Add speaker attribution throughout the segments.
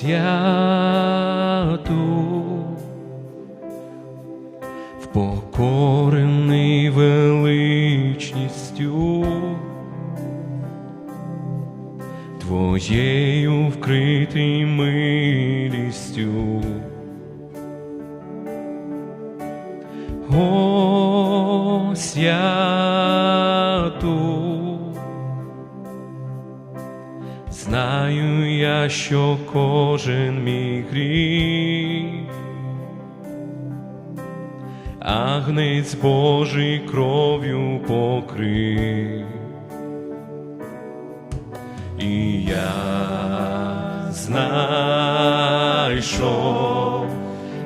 Speaker 1: святу, впокорений величністю, Твоєю вкритий милістю. О, святу, знаю я, що кожен мій гріх, агнець Божий кров'ю покрив. І я знайшов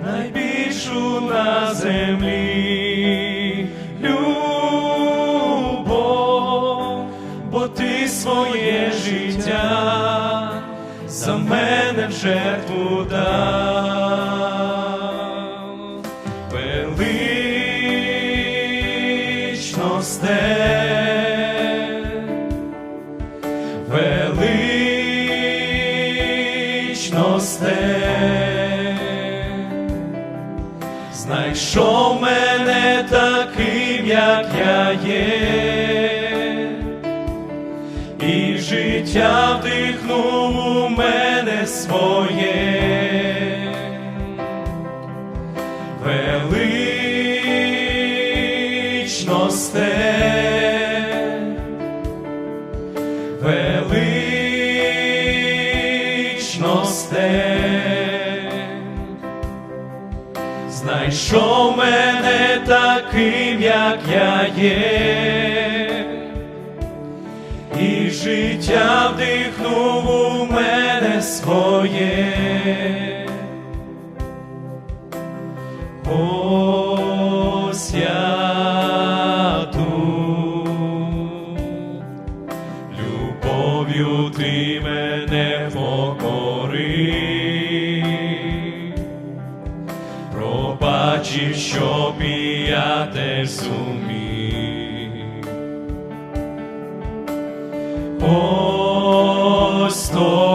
Speaker 1: найбільшу на землі жертву дав. Велично стель, велично стель, знайшов мене таким, як я є, і життя вдихнув у мене своє. Велично стель, знайшов мене таким, як я є, і життя вдихнув своє. О, святу, любов'ю ти мене покорив, пробачив, щоб і я теж зумів. Ось стою,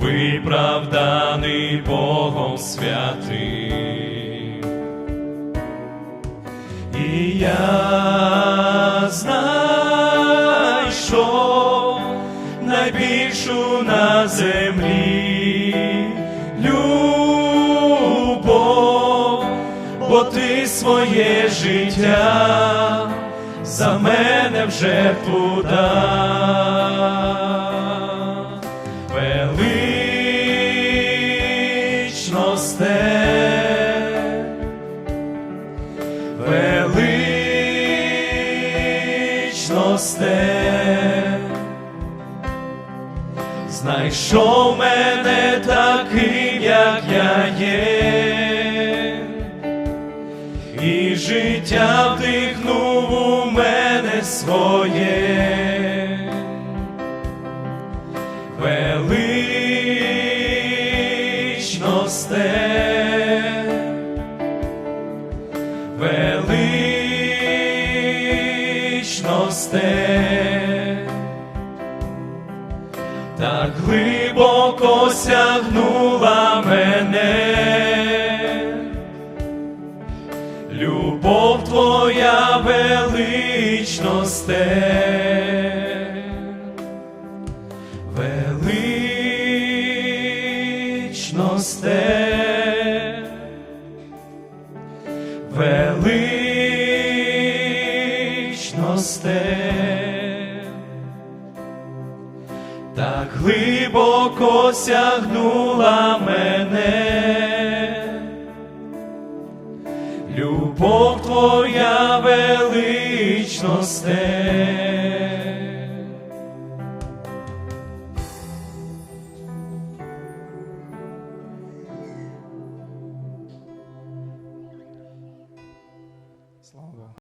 Speaker 1: Виправданий Богом святим. І я знайшов найбільшу на землі любов, бо ти своє життя за мене в жертву дав. Велично велично стель, знайшов мене таким, як я є, і життя вдихнув своє. Велично стель, так глибоко сягнула любов твоя велично стель. Велично стель, велично стель, так глибоко сягнула мене, любов твоя велично